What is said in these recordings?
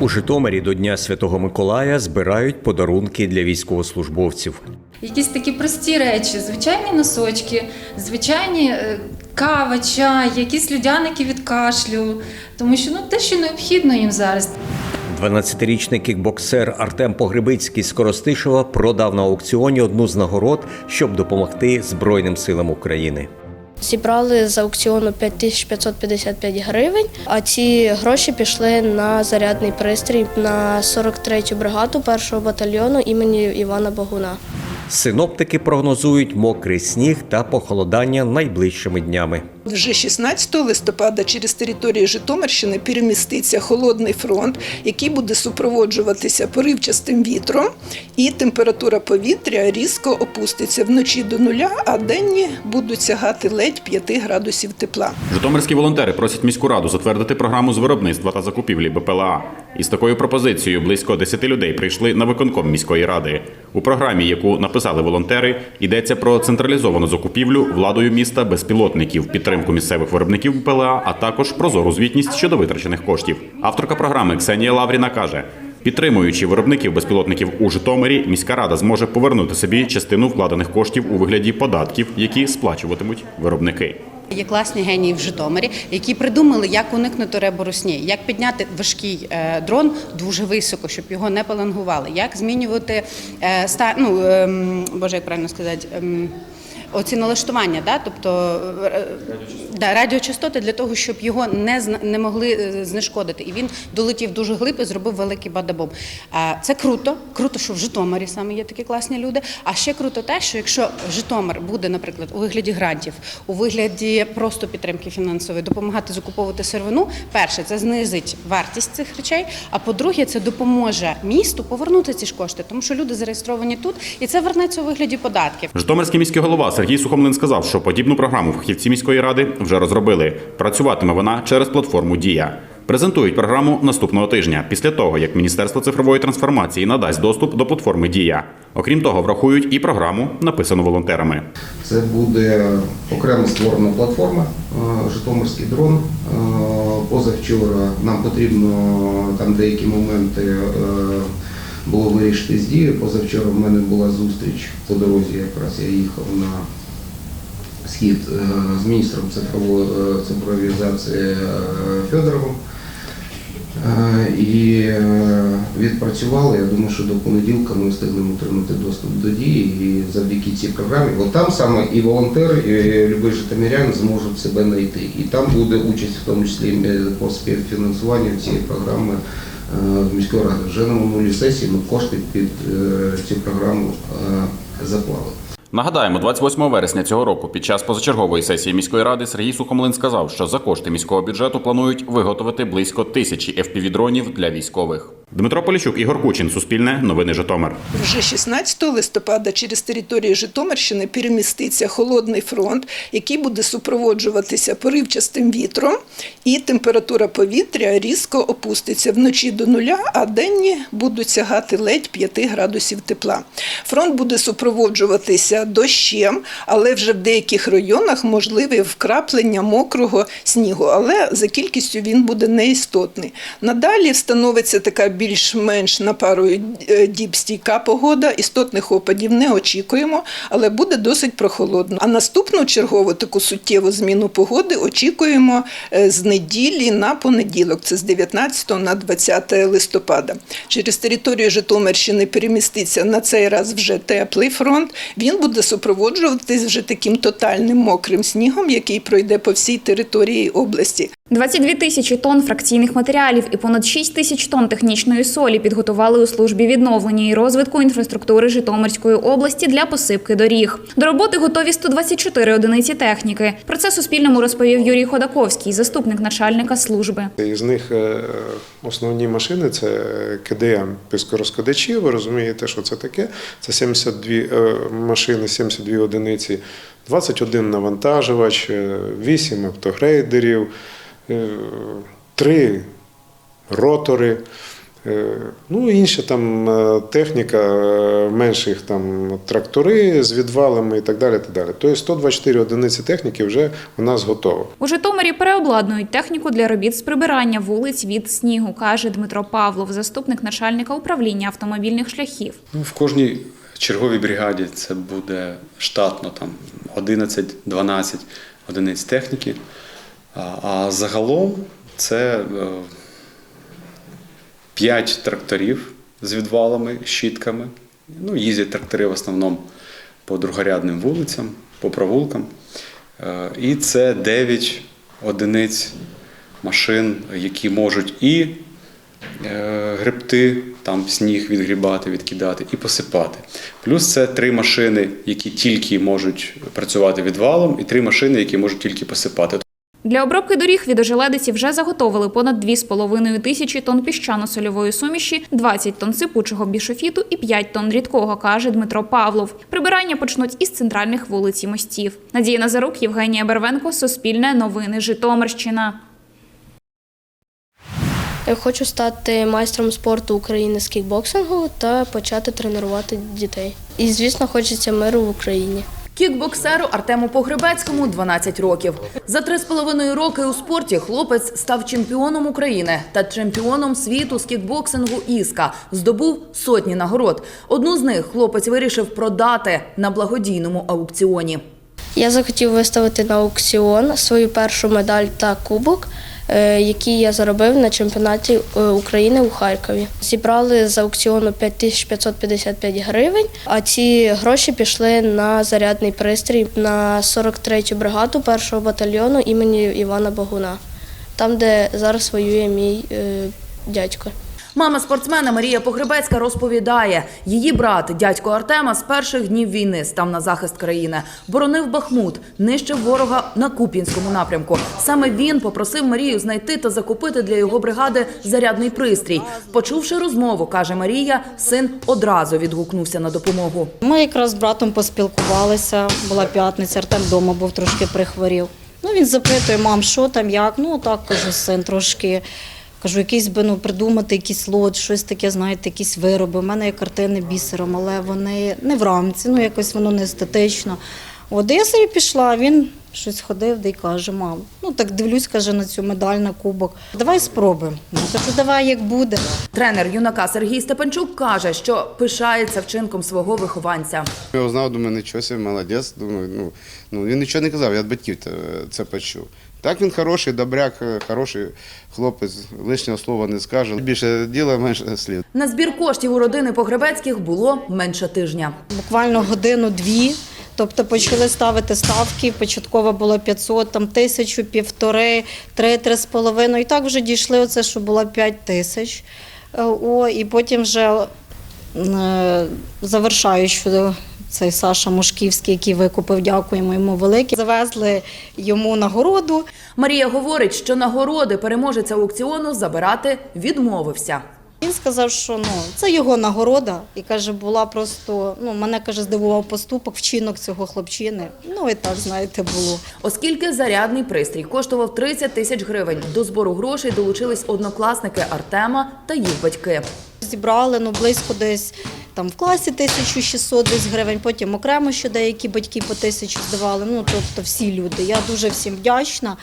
У Житомирі до Дня Святого Миколая збирають подарунки для військовослужбовців. Якісь такі прості речі, звичайні носочки, звичайні е, кава, чай, якісь людяники від кашлю, тому що ну те, що необхідно їм зараз. 12-річний кікбоксер Артем Погребицький з Коростишева продав на аукціоні одну з нагород, щоб допомогти Збройним силам України. Зібрали з аукціону 5555 гривень, а ці гроші пішли на зарядний пристрій на 43-ю бригаду 1-го батальйону імені Івана Богуна. Синоптики прогнозують мокрий сніг та похолодання найближчими днями. Вже 16 листопада через територію Житомирщини переміститься холодний фронт, який буде супроводжуватися поривчастим вітром, і температура повітря різко опуститься вночі до нуля, а денні будуть сягати ледь 5 градусів тепла. Житомирські волонтери просять міську раду затвердити програму з виробництва та закупівлі БПЛА. Із такою пропозицією близько 10 людей прийшли на виконком міської ради. У програмі, яку написали волонтери, йдеться про централізовану закупівлю владою міста безпілотників, підтримку місцевих виробників БПЛА, а також прозору звітність щодо витрачених коштів. Авторка програми Ксенія Лавріна каже. Підтримуючи виробників безпілотників у Житомирі, міська рада зможе повернути собі частину вкладених коштів у вигляді податків, які сплачуватимуть виробники. Є класні генії в Житомирі, які придумали, як уникнути реборусні, як підняти важкий е, дрон дуже високо, щоб його не палангували, як змінювати е, ну, ем, боже, як правильно сказати. Оці налаштування, да? тобто е, да, радіочастоти для того, щоб його не не могли е, знешкодити. І він долетів дуже глиб і зробив великий бадабом. Е, Це круто, круто, що в Житомирі саме є такі класні люди. А ще круто те, що якщо Житомир буде, наприклад, у вигляді грантів, у вигляді просто підтримки фінансової, допомагати закуповувати сировину, перше, це знизить вартість цих речей. А по-друге, це допоможе місту повернути ці ж кошти, тому що люди зареєстровані тут, і це вернеться у вигляді податків. Житомирський міський голова Сергій Сухомлин сказав, що подібну програму фахівці міської ради вже розробили. Працюватиме вона через платформу Дія. Презентують програму наступного тижня, після того як Міністерство цифрової трансформації надасть доступ до платформи Дія. Окрім того, врахують і програму, написану волонтерами. Це буде окремо створена платформа е, Житомирський дрон. Е, Позавчора нам потрібно там деякі моменти е, було вирішити з дією. Позавчора в мене була зустріч по дорозі, якраз я їхав на схід е, з міністром е, цифровізації е, Федоровим. І відпрацювали. Я думаю, що до понеділка ми встигнемо отримати доступ до дії і завдяки цій програмі. От там саме і волонтери, і любий житомирян зможуть себе знайти. І там буде участь, в тому числі по співфінансуванню цієї програми міської ради. Вже на минулій сесії ми кошти під е, цю програму е, заклали. Нагадаємо, 28 вересня цього року під час позачергової сесії міської ради Сергій Сухомлин сказав, що за кошти міського бюджету планують виготовити близько тисячі FPV-дронів для військових. Дмитро Поліщук, Ігор Кучин, Суспільне, Новини Житомир. Вже 16 листопада через територію Житомирщини переміститься холодний фронт, який буде супроводжуватися поривчастим вітром, і температура повітря різко опуститься вночі до нуля, а денні будуть сягати ледь 5 градусів тепла. Фронт буде супроводжуватися дощем, але вже в деяких районах можливе вкраплення мокрого снігу, але за кількістю він буде неістотний. Надалі встановиться така більш-менш на пару е, діб стійка погода. Істотних опадів не очікуємо, але буде досить прохолодно. А наступну чергову таку суттєву зміну погоди очікуємо е, з неділі на понеділок. Це з 19 на 20 листопада. Через територію Житомирщини переміститься на цей раз вже теплий фронт. Він буде супроводжуватись вже таким тотальним мокрим снігом, який пройде по всій території області. 22 тисячі тонн фракційних матеріалів і понад 6 тисяч тонн технічної солі підготували у службі відновлення і розвитку інфраструктури Житомирської області для посипки доріг. До роботи готові 124 одиниці техніки. Про це Суспільному розповів Юрій Ходаковський, заступник начальника служби. Із них е, основні машини це КДМ піскорозкладачі. Ви розумієте, що це таке? Це 72 е, машини, 72 одиниці, 21 навантажувач, 8 автогрейдерів, 3 ротори. Е, Ну, інша там е, техніка, е, менших там трактори з відвалами і так далі. Так далі. Тобто 124 одиниці техніки вже у нас готово. У Житомирі переобладнують техніку для робіт з прибирання вулиць від снігу, каже Дмитро Павлов, заступник начальника управління автомобільних шляхів. Ну, в кожній черговій бригаді це буде штатно там 11-12 одиниць техніки. А, загалом це 5 тракторів з відвалами, щітками. Ну, їздять трактори в основному по другорядним вулицям, по провулкам. Е, І це 9 одиниць машин, які можуть і е, гребти, там сніг відгрібати, відкидати і посипати. Плюс це три машини, які тільки можуть працювати відвалом, і три машини, які можуть тільки посипати. Для обробки доріг від ожеледиці вже заготовили понад 2,5 тисячі тонн піщано-сольової суміші, 20 тонн сипучого бішофіту і 5 тонн рідкого, каже Дмитро Павлов. Прибирання почнуть із центральних вулиць і мостів. Надія Назарук, Євгенія Бервенко, Суспільне новини, Житомирщина. Я хочу стати майстром спорту України з кікбоксингу та почати тренувати дітей. І, звісно, хочеться миру в Україні. Кікбоксеру Артему Погребецькому 12 років. За три з половиною роки у спорті хлопець став чемпіоном України та чемпіоном світу з кікбоксингу Іска. Здобув сотні нагород. Одну з них хлопець вирішив продати на благодійному аукціоні. Я захотів виставити на аукціон свою першу медаль та кубок, е, який я заробив на чемпіонаті е, України у Харкові. Зібрали з аукціону 5555 гривень, а ці гроші пішли на зарядний пристрій на 43-ю бригаду першого батальйону імені Івана Богуна, там, де зараз воює мій е, дядько. Мама спортсмена Марія Погребецька розповідає, її брат, дядько Артема, з перших днів війни став на захист країни, боронив Бахмут, нищив ворога на Куп'янському напрямку. Саме він попросив Марію знайти та закупити для його бригади зарядний пристрій. Почувши розмову, каже Марія, син одразу відгукнувся на допомогу. Ми якраз з братом поспілкувалися. Була п'ятниця, Артем вдома був трошки прихворів. Ну він запитує, мам, що там, як? Ну так кажу, син трошки. Кажу, якийсь би ну придумати якийсь лот, щось таке, знаєте, якісь вироби. У мене є картини бісером, але вони не в рамці, ну якось воно не естетично. От я собі пішла, він щось ходив де й каже, мам, ну так дивлюсь, каже, на цю медаль, на кубок. Давай спробуємо. Ну, кажу, давай як буде. Тренер юнака Сергій Степанчук каже, що пишається вчинком свого вихованця. Я його знав, думаю, нічого собі, молодець. Думаю, ну, ну, він нічого не казав, я від батьків це почув. Так він хороший, добряк, хороший хлопець, лишнього слова не скаже. Більше діла, менше слід. На збір коштів у родини Погребецьких було менше тижня. буквально годину-дві. Тобто почали ставити ставки. Початково було 500, там тисячу, півтори, три, три з половиною. І так вже дійшли оце, що було 5 тисяч. Е, О, і потім вже е, завершаючи цей Саша Мошківський, який викупив, дякуємо йому велике. Завезли йому нагороду. Марія говорить, що нагороди переможець аукціону забирати відмовився. Він сказав, що ну це його нагорода, і каже, була просто ну мене каже, здивував поступок, вчинок цього хлопчини. Ну і так знаєте, було. Оскільки зарядний пристрій коштував 30 тисяч гривень, до збору грошей долучились однокласники Артема та їх батьки. Зібрали ну близько десь там в класі 1600 десь гривень, потім окремо ще деякі батьки по тисячу здавали. Ну тобто всі люди. Я дуже всім вдячна.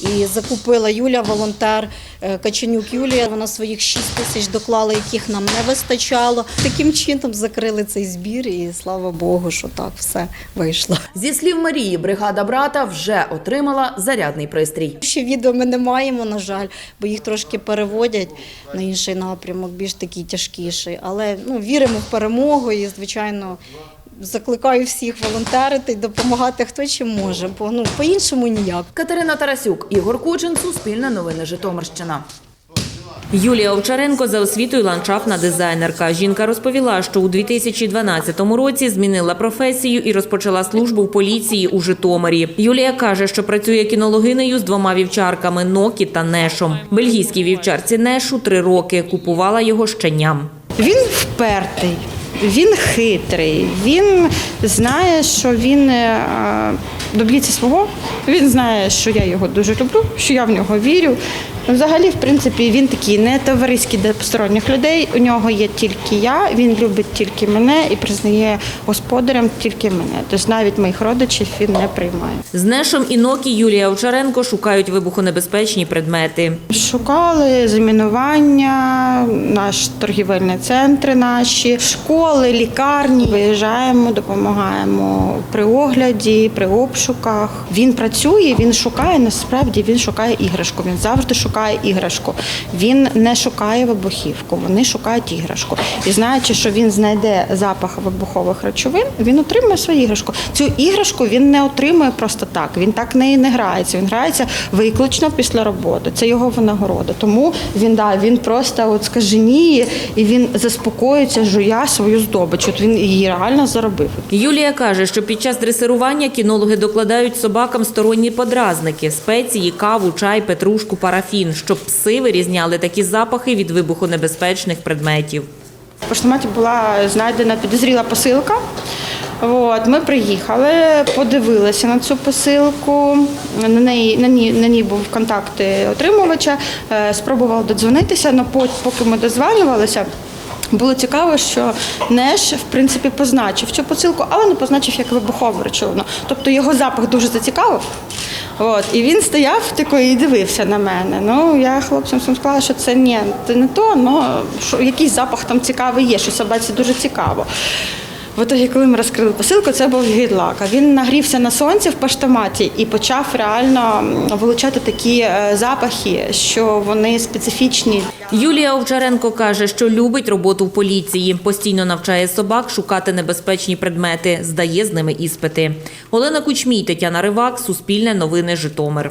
І закупила Юля, волонтер е, Каченюк Юлія. Вона своїх 6 тисяч доклала, яких нам не вистачало. Таким чином закрили цей збір, і слава Богу, що так все вийшло. Зі слів Марії, бригада брата вже отримала зарядний пристрій. Ще відео ми не маємо, на жаль, бо їх трошки переводять на інший напрямок, більш такий тяжкіший. Але ну, віримо в перемогу і, звичайно, закликаю всіх волонтерити допомагати хто чим може, бо ну по-іншому ніяк. Катерина Тарасюк, Ігор Кучин, Суспільне новини Житомирщина. Юлія Овчаренко за освітою ландшафтна дизайнерка. Жінка розповіла, що у 2012 році змінила професію і розпочала службу в поліції у Житомирі. Юлія каже, що працює кінологинею з двома вівчарками Нокі та Нешом. Бельгійській вівчарці Нешу три роки. Купувала його щеням. Він впертий, він хитрий, він знає, що він е, доб'ється свого. Він знає, що я його дуже люблю, що я в нього вірю. Взагалі, в принципі, він такий не товариський до посторонніх людей. У нього є тільки я, він любить тільки мене і признає господарем тільки мене. Тож навіть моїх родичів він не приймає. З Нешом і Юлія Овчаренко шукають вибухонебезпечні предмети. Шукали замінування, наш торгівельні центри наші, школи, лікарні. Виїжджаємо, допомагаємо при огляді, при обшуках. Він працює, він шукає. Насправді він шукає іграшку. Він завжди шукає іграшку. Він не шукає вибухівку. Вони шукають іграшку. І знаючи, що він знайде запах вибухових речовин, він отримує свою іграшку. Цю іграшку він не отримує просто так. Він так нею не грається. Він грається виключно після роботи. Це його винагорода. Тому він да він просто от скаженіє і він заспокоюється, жуя свою здобич. От він її реально заробив. Юлія каже, що під час дресирування кінологи докладають собакам сторонні подразники – спеції, каву, чай, петрушку, парафін, щоб пси вирізняли такі запахи від вибухонебезпечних предметів. В поштоматі була знайдена підозріла посилка. От, ми приїхали, подивилися на цю посилку. На неї на ній, на ній був контакт отримувача. е, Спробували додзвонитися, але поки ми дозвонювалися. Було цікаво, що Неш в принципі позначив цю посилку, але не позначив як вибухову речовину. Тобто його запах дуже зацікавив. От, і він стояв тако і дивився на мене. Ну, я хлопцям сам сказала, що це ні, це не то, але якийсь запах там цікавий є, що собаці дуже цікаво. В итогі, коли ми розкрили посилку, це був гідлак. Він нагрівся на сонці в поштоматі і почав реально вилучати такі е, запахи, що вони специфічні. Юлія Овчаренко каже, що любить роботу в поліції, постійно навчає собак шукати небезпечні предмети, здає з ними іспити. Олена Кучмій, Тетяна Ривак, Суспільне новини, Житомир.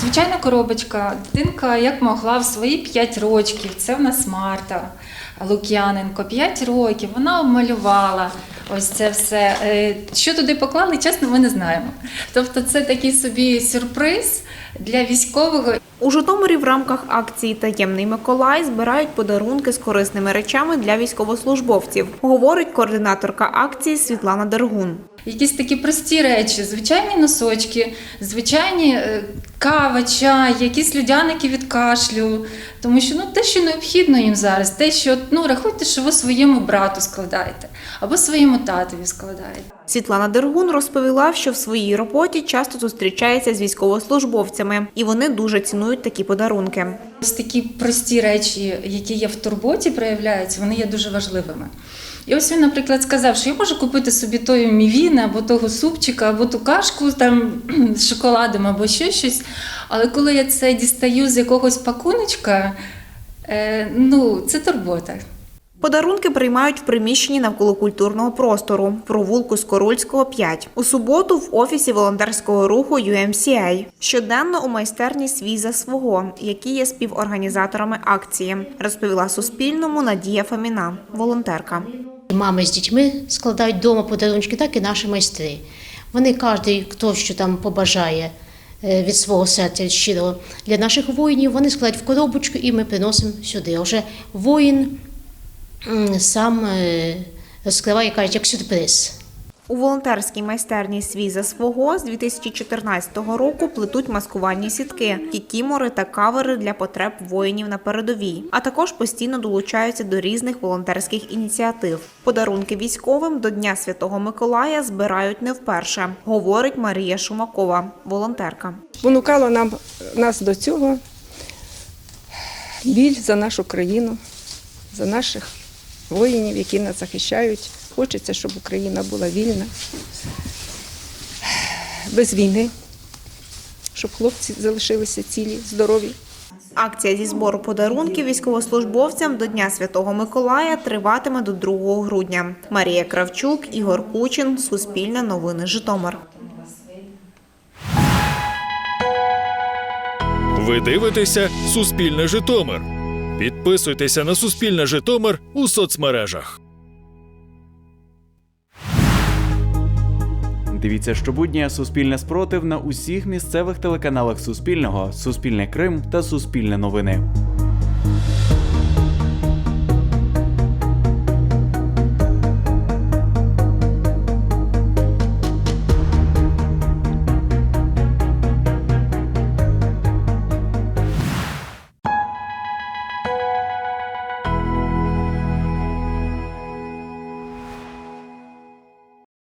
Звичайна коробочка. Дитинка як могла в свої 5 років. Це в нас Марта Лук'яненко. 5 років. Вона обмалювала ось це все. Е, Що туди поклали, чесно, ми не знаємо. Тобто, це такий собі сюрприз для військового. У Житомирі в рамках акції Таємний Миколай збирають подарунки з корисними речами для військовослужбовців, говорить координаторка акції Світлана Дергун. Якісь такі прості речі, звичайні носочки, звичайні е, кава, чай, якісь людяники від кашлю. Тому що ну, те, що необхідно їм зараз, те, що ну, рахуйте, що ви своєму брату складаєте або своєму татові складаєте. Світлана Дергун розповіла, що в своїй роботі часто зустрічається з військовослужбовцями, і вони дуже цінують такі подарунки. Ось такі прості речі, які є в турботі, проявляються, вони є дуже важливими. І ось він, наприклад, сказав, що я можу купити собі той мівін, або того супчика, або ту кашку там з шоколадом, або ще щось. Але коли я це дістаю з якогось пакуночка, е, ну це турбота. Подарунки приймають в приміщенні навколо культурного простору провулку Скорольського 5. У суботу в офісі волонтерського руху UMCA. Щоденно у майстерні свій за свого, які є співорганізаторами акції, розповіла Суспільному Надія Фоміна, волонтерка. Мами з дітьми складають вдома подарунки, так і наші майстри. Вони кожен, хто що там побажає е, від свого серця щиро для наших воїнів, вони складають в коробочку і ми приносимо сюди. А воїн сам е, розкриває, кажуть, як сюрприз. У волонтерській майстерні свій за свого з 2014 року плетуть маскувальні сітки, кікімори та кавери для потреб воїнів на передовій, а також постійно долучаються до різних волонтерських ініціатив. Подарунки військовим до Дня Святого Миколая збирають не вперше, говорить Марія Шумакова, волонтерка. Спонукало нам нас до цього біль за нашу країну, за наших воїнів, які нас захищають. Хочеться, щоб Україна була вільна, без війни, щоб хлопці залишилися цілі, здорові. Акція зі збору подарунків військовослужбовцям до Дня Святого Миколая триватиме до 2 грудня. Марія Кравчук, Ігор Кучин, Суспільне новини Житомир. Ви дивитеся Суспільне Житомир. Підписуйтеся на Суспільне Житомир у соцмережах. Дивіться щобудня Суспільне спротив на усіх місцевих телеканалах Суспільного, Суспільне Крим та Суспільне новини.